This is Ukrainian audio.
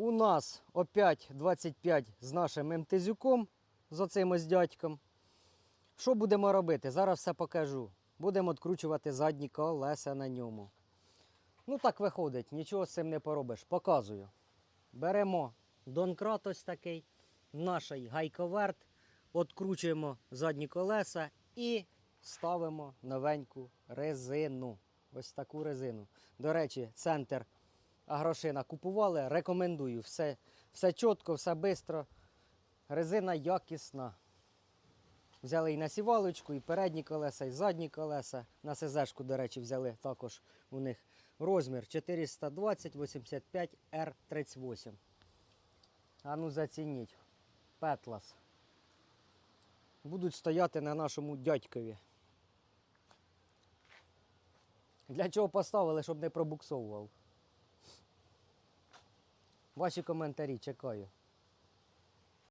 У нас опять 25 з нашим МТЗюком, з оцим ось дядьком. Що будемо робити? Зараз все покажу. Будемо відкручувати задні колеса на ньому. Ну так виходить, нічого з цим не поробиш. Показую. Беремо донкрат ось такий, наш гайковерт, відкручуємо задні колеса і ставимо новеньку резину. Ось таку резину. До речі, центр Агрошина купували. Рекомендую. Все, все чітко, все швидко. Резина якісна. Взяли і насівалочку, і передні колеса, і задні колеса. На СЗшку, до речі, взяли також у них розмір 420 85 R38. А ну зацініть. Петлас. Будуть стояти на нашому дядькові. Для чого поставили, щоб не пробуксовував? Ваші коментарі чекаю.